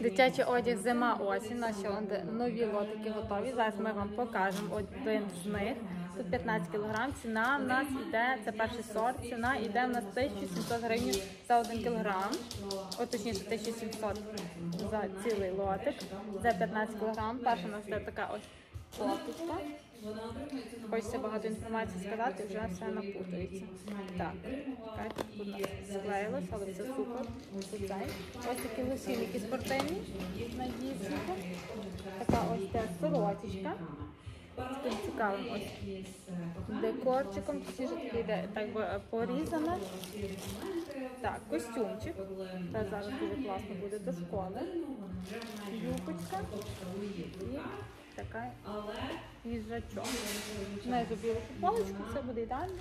Дитячий одяг зима осінь. Наші нові лотики готові. Зараз ми вам покажемо один з них. Тут 15 кг. Ціна в нас йде, це перший сорт. Ціна йде в нас 1700 гривень за 1 кг. О, точніше 1700 за цілий лотик. За 15 кг. Перша у нас йде така ось кофточка. Хочеться багато інформації сказати, вже все напутується. Так, склеїлось, але це супер. Ось такі лосіники спортивні на дівчинку. Така ось ця сорочечка. З таким цікавим ось декорчиком, точніше такий йде так би порізане. Так, костюмчик. Це зараз дуже класно буде до школи. Юбочка і така їжачок. Знизу білу футболочку, все буде ідеально.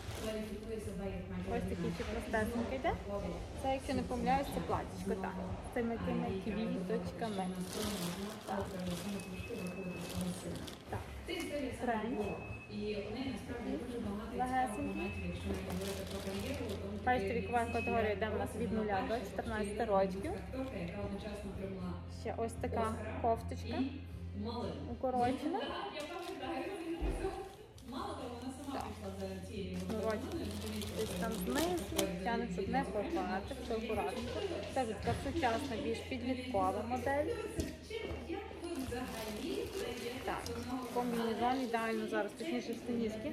Ось такий ще простесенький йде. Це, якщо не помиляюсь, це платічко, так. З цими такими квіточками. Так. Так. Легесенький. Бачите, вікова категорія йде в нас від 0 до 14 років. Ще ось така кофточка укорочена. Десь там знизу, тягнуть, щоб не порвати, все акуратненько. Це така сучасна, більш підліткова модель. Так, комбінезон ідеально зараз, точніше штанішки.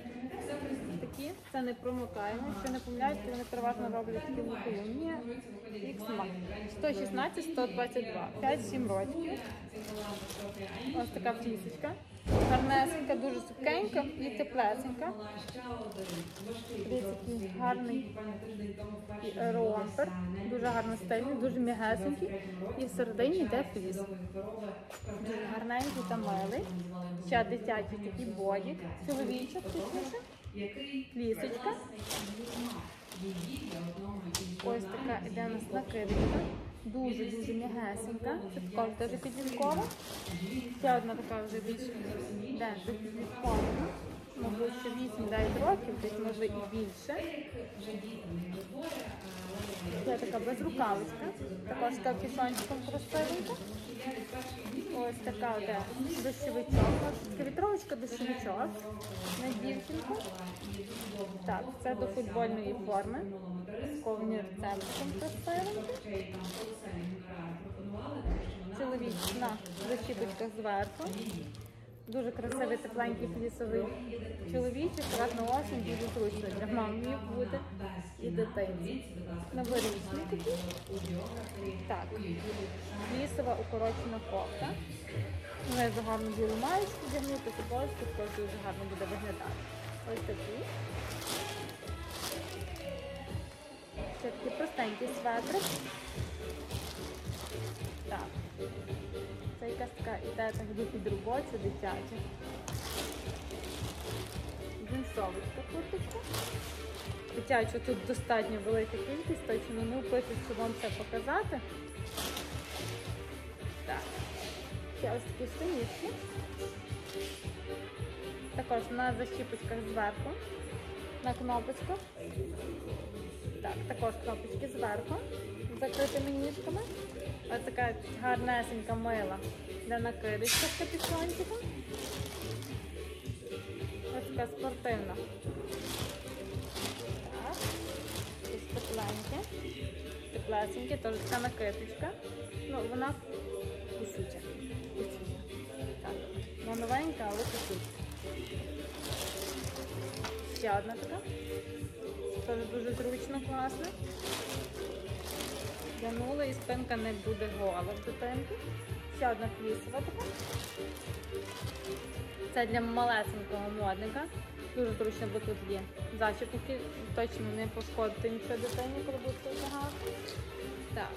Такі, це не промокаємо. Якщо не помиляюсь, вони переважно роблять такі луколунні. X-Max. 116, 122, 5-7 років. Ось така флісочка. Гарнесенька, дуже сухенька і теплесенька. Який гарний ромпер. Дуже гарно стильний, дуже м'ягесенький. І всередині йде фліс. Дуже гарненький та милий. Ще дитячий такий бодік, чоловічок точніше. Флісочка. Ось така іде у нас накидочка. Дуже-дуже м'ягесенька. Це також теж підліткова. Ще одна така вже більш підліткова. Мабуть, що 8-9 років, десь може і більше. Це така безрукавицька. Також з капюшончиком красивенька. Ось така де дощовичок. Така вітровочка дощовичок на дівчинку. Так, це до футбольної форми. Сковні рецептиком красивенькі. Чоловік на зверху. Дуже красивий тепленький флісовий чоловічок, раз на осінь дуже зручно для мамі буде і дитинці. Новорічний такий. Так, флісова укорочена кофта. Знизу гарну білу маєчку вдягнути, футболочку також дуже гарно буде виглядати. Ось такий. Це такий простенький светрик. Так. Це якась така іде так до підробоча дитяча. Джинсовочка курточка. Дитячу тут достатньо велика кількість, точно не впишуть, щоб вам це показати. Так. Ще ось такі штанішки. Також на защіпочках зверху. На кнопочках. Так, також кнопочки зверху. З закритими ніжками. Ось така гарнесенька мила для накидочка з капюшончиком. Ось така спортивна. Так. Ось тепленьке. Теплесеньке, теж така накидочка. Ну, вона. Кусюча. Так. Вона новенька, але кусюча. Ще одна така. Теж дуже зручно, класно. Тянула і спинка не буде гола в дитинки. Ще одна флісова така. Це для малесенького модника. Дуже зручно, бо тут є зачіпки, точно не пошкодити нічого дитині, коли будете одягати. Так,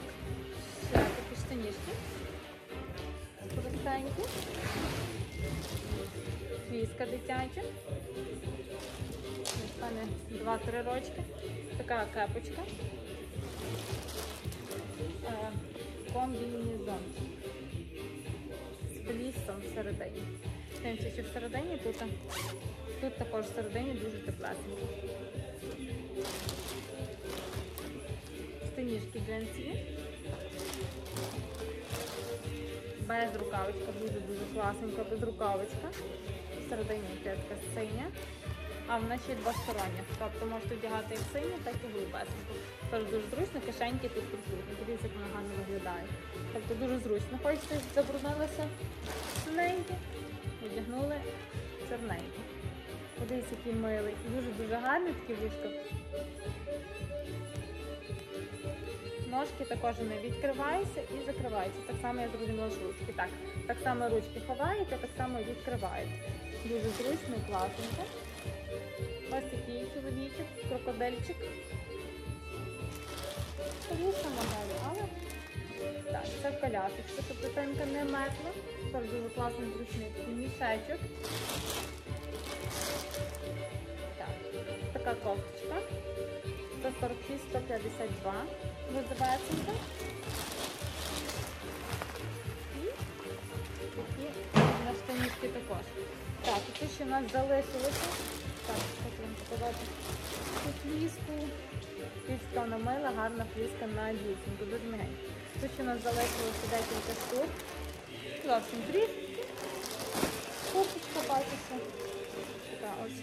ще такі штанішки. Простенькі. Фліска дитяча. 2-3 рочки. Така кепочка. Е, комбінезон з флісом всередині. Дивимося, що всередині тут, тут також всередині дуже теплесенько. Штанішки джинсові. без рукавичка, дуже-дуже класненька, без рукавичка. Всередині така синя. А вона ще й. Тобто можете вдягати як синю, так і голубесеньку. Тож дуже зручно, кишеньки тут присутні. Дивіться, як вона гарно виглядає. Тобто дуже зручно. Хочете, забруднилися синенькі, одягнули чорненькі. Подивіться, який милий. Дуже-дуже гарний такий вушко. Ножки також не відкриваються і закриваються. Так само я зрозуміла ж ручки. Так, так само ручки ховаєте, так само відкриваєте. Дуже зручно класненько. Ось такий чоловічок, крокодильчик. Повіша модель, але так, це в колясочці, щоб дитинка не мерзла. Це дуже класний зручний мішечок. Так, така кофточка. 146, 152 визивається. І на штанівки також. Так, і тут ще в нас залишилося. Так, хочу вам показати цю фліску. Фліска вона мила, гарна фліска на дівчинку, дуже мягенька. Тут ще в нас залишилося декілька штук. Зовсім трішки. Курточка бачиться. Така ось.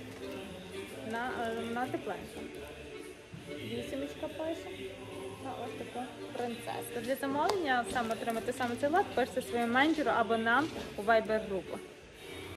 На, е, на тепленьку. Вісімочка пише. А ось така принцеска. Для замовлення саме отримати саме цей лад пишете своєму менеджеру або нам у Viber групу.